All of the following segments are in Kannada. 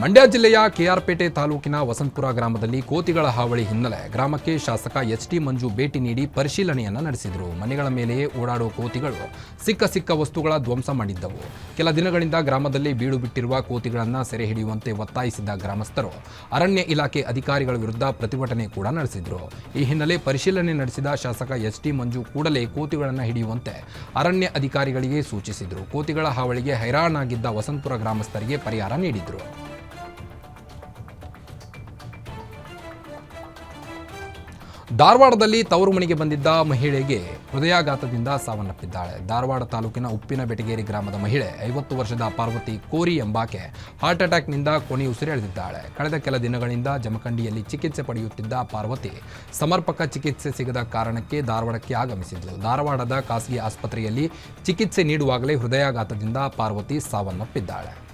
ಮಂಡ್ಯ ಜಿಲ್ಲೆಯ ಕೆಆರ್ಪೇಟೆ ತಾಲೂಕಿನ ವಸಂತಪುರ ಗ್ರಾಮದಲ್ಲಿ ಕೋತಿಗಳ ಹಾವಳಿ ಹಿನ್ನೆಲೆ ಗ್ರಾಮಕ್ಕೆ ಶಾಸಕ ಎಚ್ ಟಿ ಮಂಜು ಭೇಟಿ ನೀಡಿ ಪರಿಶೀಲನೆಯನ್ನ ನಡೆಸಿದರು. ಮನೆಗಳ ಮೇಲೆಯೇ ಓಡಾಡುವ ಕೋತಿಗಳು ಸಿಕ್ಕ ಸಿಕ್ಕ ವಸ್ತುಗಳ ಧ್ವಂಸ ಮಾಡಿದ್ದವು. ಕೆಲ ದಿನಗಳಿಂದ ಗ್ರಾಮದಲ್ಲಿ ಬೀಡು ಬಿಟ್ಟಿರುವ ಕೋತಿಗಳನ್ನು ಸೆರೆ ಹಿಡಿಯುವಂತೆ ಒತ್ತಾಯಿಸಿದ್ದ ಗ್ರಾಮಸ್ಥರು ಅರಣ್ಯ ಇಲಾಖೆ ಅಧಿಕಾರಿಗಳ ವಿರುದ್ಧ ಪ್ರತಿಭಟನೆ ಕೂಡ ನಡೆಸಿದರು. ಈ ಹಿನ್ನೆಲೆ ಪರಿಶೀಲನೆ ನಡೆಸಿದ ಶಾಸಕ ಎಚ್ ಟಿ ಮಂಜು ಕೂಡಲೇ ಕೋತಿಗಳನ್ನು ಹಿಡಿಯುವಂತೆ ಅರಣ್ಯ ಅಧಿಕಾರಿಗಳಿಗೆ ಸೂಚಿಸಿದರು. ಕೋತಿಗಳ ಹಾವಳಿಗೆ ಹೈರಾಣಾಗಿದ್ದ ವಸಂತಪುರ ಗ್ರಾಮಸ್ಥರಿಗೆ ಪರಿಹಾರ ನೀಡಿದರು. ಧಾರವಾಡದಲ್ಲಿ ತವರು ಮನೆಗೆ ಬಂದಿದ್ದ ಮಹಿಳೆಗೆ ಹೃದಯಾಘಾತದಿಂದ ಸಾವನ್ನಪ್ಪಿದ್ದಾಳೆ. ಧಾರವಾಡ ತಾಲೂಕಿನ ಉಪ್ಪಿನ ಬೆಟಗೇರಿ ಗ್ರಾಮದ ಮಹಿಳೆ ಐವತ್ತು ವರ್ಷದ ಪಾರ್ವತಿ ಕೋರಿ ಎಂಬಾಕೆ ಹಾರ್ಟ್ ಅಟ್ಯಾಕ್ನಿಂದ ಕೊನೆಯುಸಿರೆಳೆದಿದ್ದಾಳೆ ಕಳೆದ ಕೆಲ ದಿನಗಳಿಂದ ಜಮಖಂಡಿಯಲ್ಲಿ ಚಿಕಿತ್ಸೆ ಪಡೆಯುತ್ತಿದ್ದ ಪಾರ್ವತಿ ಸಮರ್ಪಕ ಚಿಕಿತ್ಸೆ ಸಿಗದ ಕಾರಣಕ್ಕೆ ಧಾರವಾಡಕ್ಕೆ ಆಗಮಿಸಿದ್ಲು. ಧಾರವಾಡದ ಖಾಸಗಿ ಆಸ್ಪತ್ರೆಯಲ್ಲಿ ಚಿಕಿತ್ಸೆ ನೀಡುವಾಗಲೇ ಹೃದಯಾಘಾತದಿಂದ ಪಾರ್ವತಿ ಸಾವನ್ನಪ್ಪಿದ್ದಾಳೆ.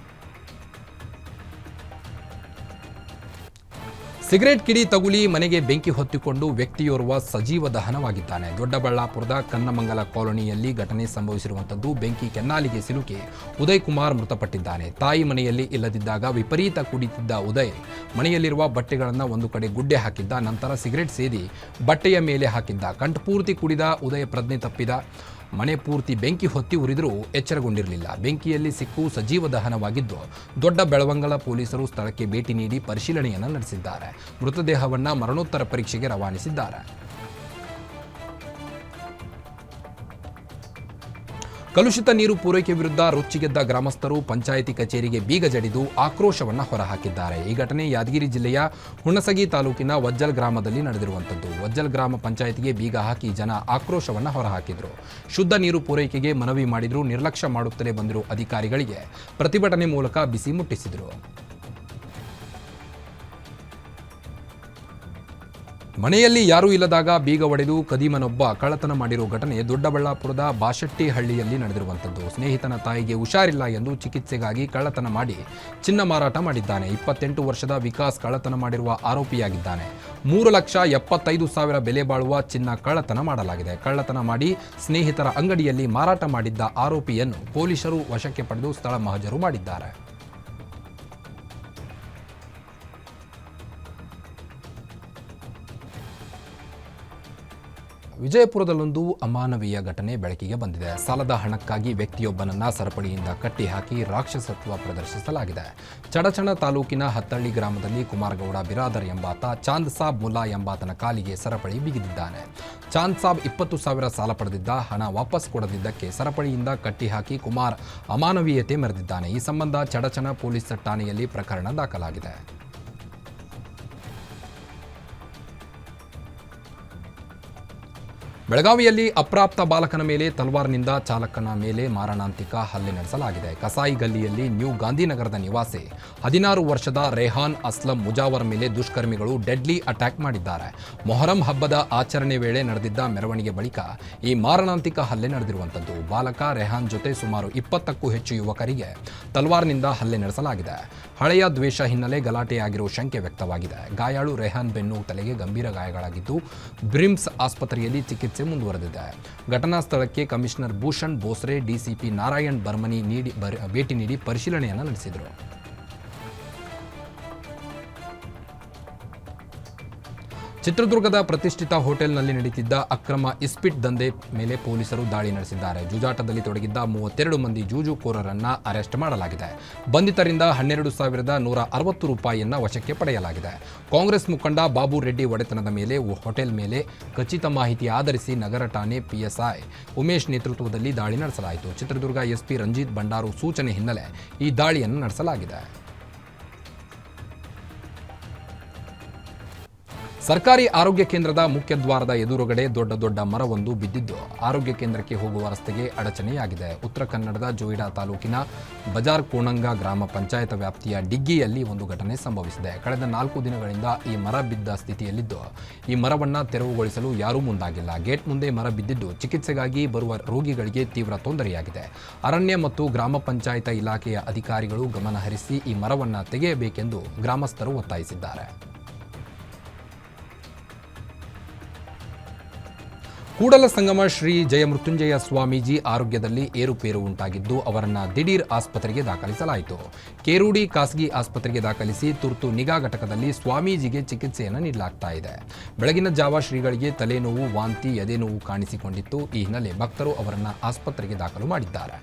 ಸಿಗರೆಟ್ ಕಿಡಿ ತಗುಲಿ ಮನೆಗೆ ಬೆಂಕಿ ಹೊತ್ತಿಕೊಂಡು ವ್ಯಕ್ತಿಯೋರ್ವ ಸಜೀವ ದಹನವಾಗಿದ್ದಾನೆ. ದೊಡ್ಡಬಳ್ಳಾಪುರದ ಕನ್ನಮಂಗಲ ಕಾಲೋನಿಯಲ್ಲಿ ಘಟನೆ ಸಂಭವಿಸಿರುವಂಥದ್ದು ಬೆಂಕಿ ಕೆನ್ನಾಲಿಗೆ ಸಿಲುಕಿ ಉದಯ್ ಕುಮಾರ್ ಮೃತಪಟ್ಟಿದ್ದಾನೆ. ತಾಯಿ ಮನೆಯಲ್ಲಿ ಇಲ್ಲದಿದ್ದಾಗ ವಿಪರೀತ ಕುಡಿತಿದ್ದ ಉದಯ್ ಮನೆಯಲ್ಲಿರುವ ಬಟ್ಟೆಗಳನ್ನು ಒಂದು ಕಡೆ ಗುಡ್ಡೆ ಹಾಕಿದ್ದ, ನಂತರ ಸಿಗರೆಟ್ ಸೇದಿ ಬಟ್ಟೆಯ ಮೇಲೆ ಹಾಕಿದ್ದ. ಕಂಠಪೂರ್ತಿ ಕುಡಿದ ಉದಯ್ ಪ್ರಜ್ಞೆ ತಪ್ಪಿದ. ಮನೆ ಪೂರ್ತಿ ಬೆಂಕಿ ಹೊತ್ತಿ ಉರಿದರೂ ಎಚ್ಚರಗೊಂಡಿರಲಿಲ್ಲ. ಬೆಂಕಿಯಲ್ಲಿ ಸಿಕ್ಕು ಸಜೀವ ದಹನವಾಗಿದ್ದು ದೊಡ್ಡ ಬೆಳವಂಗಲ ಪೊಲೀಸರು ಸ್ಥಳಕ್ಕೆ ಭೇಟಿ ನೀಡಿ ಪರಿಶೀಲನೆಯನ್ನು ನಡೆಸಿದ್ದಾರೆ. ಮೃತದೇಹವನ್ನು ಮರಣೋತ್ತರ ಪರೀಕ್ಷೆಗೆ ರವಾನಿಸಿದ್ದಾರೆ. ಕಲುಷಿತ ನೀರು ಪೂರೈಕೆ ವಿರುದ್ಧ ರೊಚ್ಚಿಗೆದ್ದ ಗ್ರಾಮಸ್ಥರು ಪಂಚಾಯಿತಿ ಕಚೇರಿಗೆ ಬೀಗ ಜಡಿದು ಆಕ್ರೋಶವನ್ನು ಹೊರಹಾಕಿದ್ದಾರೆ. ಈ ಘಟನೆ ಯಾದಗಿರಿ ಜಿಲ್ಲೆಯ ಹುಣಸಗಿ ತಾಲೂಕಿನ ವಜ್ಜಲ್ ಗ್ರಾಮದಲ್ಲಿ ನಡೆದಿರುವಂಥದ್ದು ವಜ್ಜಲ್ ಗ್ರಾಮ ಪಂಚಾಯಿತಿಗೆ ಬೀಗ ಹಾಕಿ ಜನ ಆಕ್ರೋಶವನ್ನು ಹೊರಹಾಕಿದ್ರು. ಶುದ್ಧ ನೀರು ಪೂರೈಕೆಗೆ ಮನವಿ ಮಾಡಿದ್ರು, ನಿರ್ಲಕ್ಷ್ಯ ಮಾಡುತ್ತಲೇ ಬಂದಿರುವ ಅಧಿಕಾರಿಗಳಿಗೆ. ಪ್ರತಿಭಟನೆ ಮೂಲಕ ಬಿಸಿ ಮುಟ್ಟಿಸಿದರು. ಮನೆಯಲ್ಲಿ ಯಾರೂ ಇಲ್ಲದಾಗ ಬೀಗ ಒಡೆದು ಕದೀಮನೊಬ್ಬ ಕಳ್ಳತನ ಮಾಡಿರುವ ಘಟನೆ ದೊಡ್ಡಬಳ್ಳಾಪುರದ ಬಾಶೆಟ್ಟಿಹಳ್ಳಿಯಲ್ಲಿ ನಡೆದಿರುವಂಥದ್ದು. ಸ್ನೇಹಿತನ ತಾಯಿಗೆ ಹುಷಾರಿಲ್ಲ ಎಂದು ಚಿಕಿತ್ಸೆಗಾಗಿ ಕಳ್ಳತನ ಮಾಡಿ ಚಿನ್ನ ಮಾರಾಟ ಮಾಡಿದ್ದಾನೆ. ಇಪ್ಪತ್ತೆಂಟು ವರ್ಷದ ವಿಕಾಸ್ ಕಳ್ಳತನ ಮಾಡಿರುವ ಆರೋಪಿಯಾಗಿದ್ದಾನೆ. ಮೂರು ಲಕ್ಷ ಎಪ್ಪತ್ತೈದು ಸಾವಿರ ಬೆಲೆ ಬಾಳುವ ಚಿನ್ನ ಕಳ್ಳತನ ಮಾಡಲಾಗಿದೆ. ಕಳ್ಳತನ ಮಾಡಿ ಸ್ನೇಹಿತರ ಅಂಗಡಿಯಲ್ಲಿ ಮಾರಾಟ ಮಾಡಿದ್ದ ಆರೋಪಿಯನ್ನು ಪೊಲೀಸರು ವಶಕ್ಕೆ ಪಡೆದು ಸ್ಥಳ ಮಹಜರು ಮಾಡಿದ್ದಾರೆ. ವಿಜಯಪುರದಲ್ಲೊಂದು ಅಮಾನವೀಯ ಘಟನೆ ಬೆಳಕಿಗೆ ಬಂದಿದೆ. ಸಾಲದ ಹಣಕ್ಕಾಗಿ ವ್ಯಕ್ತಿಯೊಬ್ಬನನ್ನ ಸರಪಳಿಯಿಂದ ಕಟ್ಟಿಹಾಕಿ ರಾಕ್ಷಸತ್ವ ಪ್ರದರ್ಶಿಸಲಾಗಿದೆ. ಚಡಚಣ ತಾಲೂಕಿನ ಹತ್ತಳ್ಳಿ ಗ್ರಾಮದಲ್ಲಿ ಕುಮಾರಗೌಡ ಬಿರಾದರ್ ಎಂಬಾತ, ಚಾಂದ್ ಸಾಬ್ ಮುಲ್ಲಾ ಎಂಬಾತನ ಕಾಲಿಗೆ ಸರಪಳಿ ಬಿಗಿದಿದ್ದಾನೆ. ಚಾಂದ್ ಸಾಬ್ ಇಪ್ಪತ್ತು ಸಾವಿರ ಸಾಲ ಪಡೆದಿದ್ದ, ಹಣ ವಾಪಸ್ ಕೊಡದಿದ್ದಕ್ಕೆ ಸರಪಳಿಯಿಂದ ಕಟ್ಟಿಹಾಕಿ ಕುಮಾರ್ ಅಮಾನವೀಯತೆ ಮೆರೆದಿದ್ದಾನೆ. ಈ ಸಂಬಂಧ ಚಡಚಣ ಪೊಲೀಸ್ ಠಾಣೆಯಲ್ಲಿ ಪ್ರಕರಣ ದಾಖಲಾಗಿದೆ. ಬೆಳಗಾವಿಯಲ್ಲಿ ಅಪ್ರಾಪ್ತ ಬಾಲಕನ ಮೇಲೆ ತಲ್ವಾರ್ನಿಂದ ಚಾಲಕನ ಮೇಲೆ ಮಾರಣಾಂತಿಕ ಹಲ್ಲೆ ನಡೆಸಲಾಗಿದೆ. ಕಸಾಯಿ ಗಲ್ಲಿಯಲ್ಲಿ ನ್ಯೂ ಗಾಂಧಿನಗರದ ನಿವಾಸಿ ಹದಿನಾರು ವರ್ಷದ ರೆಹಾನ್ ಅಸ್ಲಂ ಮುಜಾವರ್ ಮೇಲೆ ದುಷ್ಕರ್ಮಿಗಳು ಡೆಡ್ಲಿ ಅಟ್ಯಾಕ್ ಮಾಡಿದ್ದಾರೆ. ಮೊಹರಂ ಹಬ್ಬದ ಆಚರಣೆ ವೇಳೆ ನಡೆದಿದ್ದ ಮೆರವಣಿಗೆ ಬಳಿಕ ಈ ಮಾರಣಾಂತಿಕ ಹಲ್ಲೆ ನಡೆದಿರುವಂಥದ್ದು. ಬಾಲಕ ರೆಹಾನ್ ಜೊತೆ ಸುಮಾರು ಇಪ್ಪತ್ತಕ್ಕೂ ಹೆಚ್ಚು ಯುವಕರಿಗೆ ತಲ್ವಾರ್ನಿಂದ ಹಲ್ಲೆ ನಡೆಸಲಾಗಿದೆ. ಹಳೆಯ ದ್ವೇಷ ಹಿನ್ನೆಲೆ ಗಲಾಟೆಯಾಗಿರುವ ಶಂಕೆ ವ್ಯಕ್ತವಾಗಿದೆ. ಗಾಯಾಳು ರೆಹಾನ್ ಬೆನ್ನು ತಲೆಗೆ ಗಂಭೀರ ಗಾಯಗಳಾಗಿದ್ದು, ಬ್ರಿಮ್ಸ್ ಆಸ್ಪತ್ರೆಯಲ್ಲಿ ಚಿಕಿತ್ಸೆ ಮುಂದುವರೆದಿದೆ. ಘಟನಾ ಸ್ಥಳಕ್ಕೆ ಕಮಿಷನರ್ ಭೂಷಣ್ ಬೋಸ್ರೆ ಡಿಸಿಪಿ ನಾರಾಯಣ್ ಬರ್ಮನಿ ನೀಡಿ ಭೇಟಿ ನೀಡಿ ಪರಿಶೀಲನೆಯನ್ನು ನಡೆಸಿದರು. ಚಿತ್ರದುರ್ಗದ ಪ್ರತಿಷ್ಠಿತ ಹೋಟೆಲ್ನಲ್ಲಿ ನಡೀತಿದ್ದ ಅಕ್ರಮ ಇಸ್ಪಿಟ್ ದಂಧೆ ಮೇಲೆ ಪೊಲೀಸರು ದಾಳಿ ನಡೆಸಿದ್ದಾರೆ. ಜೂಜಾಟದಲ್ಲಿ ತೊಡಗಿದ್ದ ಮೂವತ್ತೆರಡು ಮಂದಿ ಜೂಜುಕೋರರನ್ನ ಅರೆಸ್ಟ್ ಮಾಡಲಾಗಿದೆ. ಬಂಧಿತರಿಂದ ಹನ್ನೆರಡು ಸಾವಿರದ ನೂರ ಅರವತ್ತು ರೂಪಾಯಿಯನ್ನ ವಶಕ್ಕೆ ಪಡೆಯಲಾಗಿದೆ. ಕಾಂಗ್ರೆಸ್ ಮುಖಂಡ ಬಾಬು ರೆಡ್ಡಿ ಒಡೆತನದ ಮೇಲೆ ಹೋಟೆಲ್ ಮೇಲೆ ಖಚಿತ ಮಾಹಿತಿ ಆಧರಿಸಿ ನಗರ ಠಾಣೆ ಪಿಎಸ್ಐ ಉಮೇಶ್ ನೇತೃತ್ವದಲ್ಲಿ ದಾಳಿ ನಡೆಸಲಾಯಿತು. ಚಿತ್ರದುರ್ಗ ಎಸ್ಪಿ ರಂಜಿತ್ ಭಂಡಾರು ಸೂಚನೆ ಹಿನ್ನೆಲೆ ಈ ದಾಳಿಯನ್ನು ನಡೆಸಲಾಗಿದೆ. ಸರ್ಕಾರಿ ಆರೋಗ್ಯ ಕೇಂದ್ರದ ಮುಖ್ಯ ದ್ವಾರದ ಎದುರುಗಡೆ ದೊಡ್ಡ ದೊಡ್ಡ ಮರವೊಂದು ಬಿದ್ದಿದ್ದು, ಆರೋಗ್ಯ ಕೇಂದ್ರಕ್ಕೆ ಹೋಗುವ ರಸ್ತೆಗೆ ಅಡಚಣೆಯಾಗಿದೆ. ಉತ್ತರ ಕನ್ನಡದ ಜೋಯಿಡಾ ತಾಲೂಕಿನ ಬಜಾರ್ ಕೋಣಂಗ ಗ್ರಾಮ ಪಂಚಾಯತ್ ವ್ಯಾಪ್ತಿಯ ಡಿಗ್ಗಿಯಲ್ಲಿ ಒಂದು ಘಟನೆ ಸಂಭವಿಸಿದೆ. ಕಳೆದ ನಾಲ್ಕು ದಿನಗಳಿಂದ ಈ ಮರ ಬಿದ್ದ ಸ್ಥಿತಿಯಲ್ಲಿದ್ದು, ಈ ಮರವನ್ನು ತೆರವುಗೊಳಿಸಲು ಯಾರೂ ಮುಂದಾಗಿಲ್ಲ. ಗೇಟ್ ಮುಂದೆ ಮರ ಬಿದ್ದಿದ್ದು, ಚಿಕಿತ್ಸೆಗಾಗಿ ಬರುವ ರೋಗಿಗಳಿಗೆ ತೀವ್ರ ತೊಂದರೆಯಾಗಿದೆ. ಅರಣ್ಯ ಮತ್ತು ಗ್ರಾಮ ಪಂಚಾಯತ್ ಇಲಾಖೆಯ ಅಧಿಕಾರಿಗಳು ಗಮನಹರಿಸಿ ಈ ಮರವನ್ನು ತೆಗೆಯಬೇಕೆಂದು ಗ್ರಾಮಸ್ಥರು ಒತ್ತಾಯಿಸಿದ್ದಾರೆ. ಕೂಡಲ ಸಂಗಮ ಶ್ರೀ ಜಯಮೃತ್ಯುಂಜಯ ಸ್ವಾಮೀಜಿ ಆರೋಗ್ಯದಲ್ಲಿ ಏರುಪೇರು ಉಂಟಾಗಿದ್ದು, ಅವರನ್ನು ದಿಢೀರ್ ಆಸ್ಪತ್ರೆಗೆ ದಾಖಲಿಸಲಾಯಿತು. ಕೇರೂಡಿ ಖಾಸಗಿ ಆಸ್ಪತ್ರೆಗೆ ದಾಖಲಿಸಿ ತುರ್ತು ನಿಗಾ ಘಟಕದಲ್ಲಿ ಸ್ವಾಮೀಜಿಗೆ ಚಿಕಿತ್ಸೆಯನ್ನು ನೀಡಲಾಗ್ತಾ ಇದೆ. ಬೆಳಗಿನ ಜಾವ ಶ್ರೀಗಳಿಗೆ ತಲೆನೋವು, ವಾಂತಿ, ಎದೆನೋವು ಕಾಣಿಸಿಕೊಂಡಿತ್ತು. ಈ ಹಿನ್ನೆಲೆ ಭಕ್ತರು ಅವರನ್ನು ಆಸ್ಪತ್ರೆಗೆ ದಾಖಲು ಮಾಡಿದ್ದಾರೆ.